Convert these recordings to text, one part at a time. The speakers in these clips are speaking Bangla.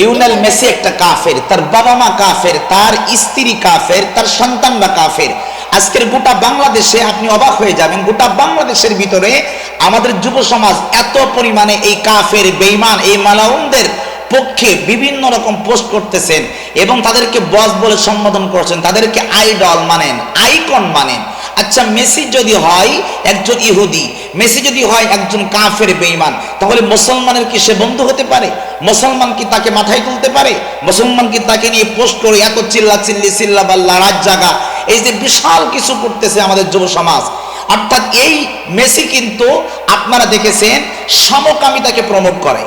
লিওনেল মেসি একটা কাফের, তার বাবা মা কাফের, তার স্ত্রী কাফের, তার সন্তানরা কাফের। আজকের গোটা বাংলাদেশে আপনি অবাক হয়ে যাবেন, গোটা বাংলাদেশের ভিতরে আমাদের যুব সমাজ এত পরিমাণে এই কাফের বেইমান এই মালাউনদের পক্ষে বিভিন্ন রকম পোস্ট করতেছেন এবং তাদেরকে বস বলে সম্বোধন করছেন, তাদেরকে আইডল মানেন, আইকন মানেন। আচ্ছা মেসি যদি হয় একজন ইহুদি, মেসি যদি হয় একজন কাফের বেঈমান, তাহলে মুসলমানের কি সে বন্ধু হতে পারে? মুসলমান কি তাকে মাথায় তুলতে পারে? মুসলমান কি তাকে নিয়ে পোস্ট করে এত চিল্লা চিল্লি চিল্লা বাল্লা রাত জাগা এই যে বিশাল কিছু করতেছে আমাদের যুব সমাজ। অর্থাৎ এই মেসি কিন্তু আপনারা দেখেছেন, সমকামিতাকে প্রমোট করে।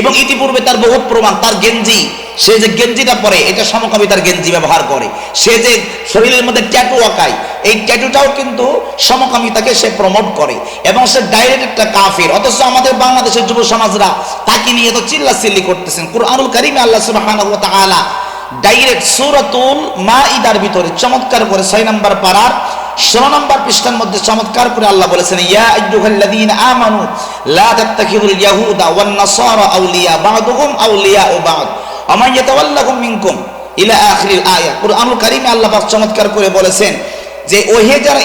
এবং ইতিপূর্বে তার বহুত প্রমাণ, তার গেঞ্জি সে যে গেঞ্জিটা পরে, এটা সমকামিতার গেঞ্জি ব্যবহার করে। সে যে শরীরের মধ্যে ট্যাটু আঁকায়, এই ট্যাটুটাও কিন্তু সমকামিতাকে সে প্রমোট করে এবং সে ডাইরেক্ট একটা কাফির। অথচ আমাদের বাংলাদেশের যুব সমাজরা তাকে নিয়ে তো চিল্লা চিল্লি করতেছেন। কুরআনুল কারিমে আল্লাহ সুবহানাহু ওয়া তাআলা ডাইরেক্ট সূরাতুল মাইদার ভিতরে চমৎকার করে ছয় নম্বর পারার, ষোলো নম্বর পৃষ্ঠার মধ্যে চমৎকার করে আল্লাহ বলেছেন, ইয়া আইয়ুহাল্লাযীনা আমানু, লা তাত্তাখিযুল ইয়াহুদা ওয়ান নাসারা আউলিয়া বা'দুহুম আউলিয়া বা'দ। মিনকুম ইলা কারীমে আল্লাহ চমৎকার করে বলেছেন যে, ওহে যারা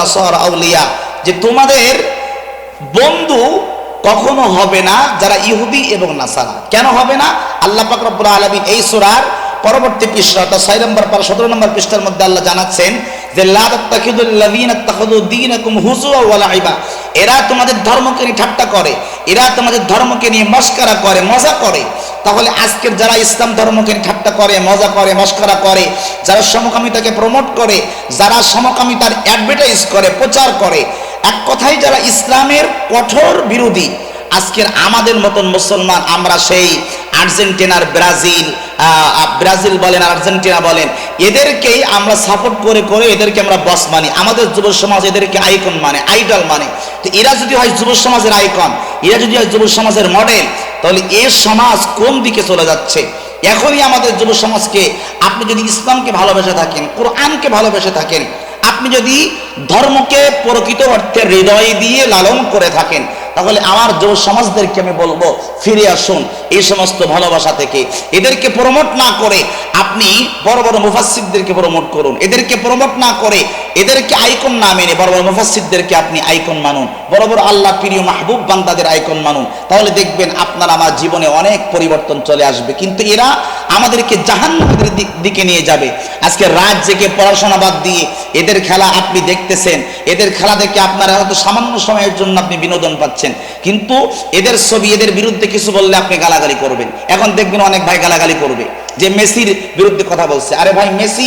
নাসারা আউলিয়া, যে তোমাদের বন্ধু কখনো হবে না যারা ইহুদি এবং নাসারা। কেন হবে না? আল্লাহ পাক এই সূরার পরবর্তী পৃষ্ঠা ছয় নম্বর সতেরো নম্বর পৃষ্ঠার মধ্যে আল্লাহ জানাচ্ছেন যে এরা তোমাদের ধর্মকে ঠাট্টা করে। এরা তোমাদের ধর্মকে নিয়ে মস্কারা করে, মজা করে। তাহলে আজকের যারা ইসলাম ধর্মকে ঠাট্টা করে, মজা করে, মস্করা করে, যারা সমকামিতাকে প্রমোট করে, যারা সমকামিতার অ্যাডভার্টাইজ করে, প্রচার করে, এক কথায় যারা ইসলামের কঠোর বিরোধী, আজকের আমাদের মতন মুসলমান, আমরা সেই আর্জেন্টিনার ব্রাজিল ব্রাজিল বলেন, আর্জেন্টিনা বলেন, এদেরকেই আমরা সাপোর্ট করে করে এদেরকে আমরা বস মানি। আমাদের যুব সমাজ এদেরকে আইকন মানে আইডল মানে। তো এরা যদি হয় যুব সমাজের আইকন এরা যদি যুব সমাজের মডেল তাহলে এ সমাজ কোন দিকে চলে যাচ্ছে? এখনই আমাদের যুব সমাজকে আপনি যদি ইসলামকে ভালোবেসে থাকেন, কোরআনকে ভালোবেসে থাকেন, আপনি যদি ধর্মকে প্রকৃত অর্থে হৃদয় দিয়ে লালন করে থাকেন, তাহলে আমার যুব সমাজদেরকে আমি বলব, ফিরে আসুন এই সমস্ত ভালোবাসা থেকে। এদেরকে প্রমোট না করে আপনি বড় বড় মুফাসিদদেরকে প্রমোট করুন। এদেরকে প্রমোট না করে এদেরকে আইকন না মেনে, বড় বড় মুফাসিদদেরকে আপনি আইকন মানুন, বড় বড় আল্লাহ প্রিয় মাহবুব বান্দাদের আইকন মানুন। তাহলে দেখবেন আপনার আমার জীবনে অনেক পরিবর্তন চলে আসবে। কিন্তু এরা আমাদেরকে জাহান্নামের দিকে নিয়ে যাবে। আজকে রাত জেগে পড়াশোনা বাদ দিয়ে এদের খেলা আপনি দেখতেছেন, এদের খেলা দেখে আপনারা হয়তো সামান্য সময়ের জন্য আপনি বিনোদন পাচ্ছেন। কিন্তু এদের ছবি, এদের বিরুদ্ধে কিছু বললে আপনি গালাগালি করবেন। এখন দেখবেন অনেক ভাই গালাগালি করবে, যে মেসির বিরুদ্ধে কথা বলছে। আরে ভাই, মেসি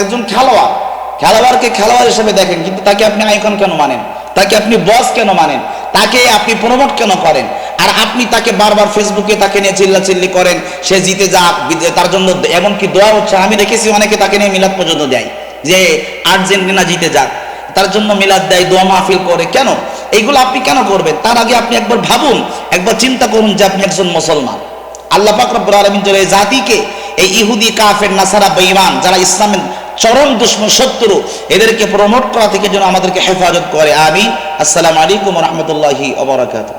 একজন খেলোয়াড়। খেলোয়াড়কে খেলোয়াড় হিসেবে দেখেন, কিন্তু তাকে আপনি আইকন কেন মানেন? তাকে আপনি বস কেন মানেন? তাকে আপনি প্রমোট কেন করেন? আর আপনি তাকে বারবার ফেসবুকে তাকে নিয়ে চিল্লা চিল্লি করেন, সে জিতে যাক তার জন্য এমনকি দোয়া হচ্ছে, আমি দেখেছি অনেকে তাকে নিয়ে মিলাদ পর্যন্ত দেয়, যে আর্জেন্টিনা জিতে যাক, তার জন্য মিলাদ দেয়, দোয়া মাহফিল করে। কেন? এইগুলো আপনি কেন করবেন? তার আগে আপনি একবার ভাবুন, একবার চিন্তা করুন যে আপনি একজন মুসলমান। আল্লাহ পাক আলামিন জাতিকে, এই ইহুদি, কাফের, নাসারা, বেঈমান, যারা ইসলামের চরম দুশ্মন শত্রু এদেরকে প্রমোট করা থেকে যেন আমাদেরকে হেফাজত করে। আমি আসসালামু আলাইকুম রহমতুল্লাহি ওবরাকাতুহু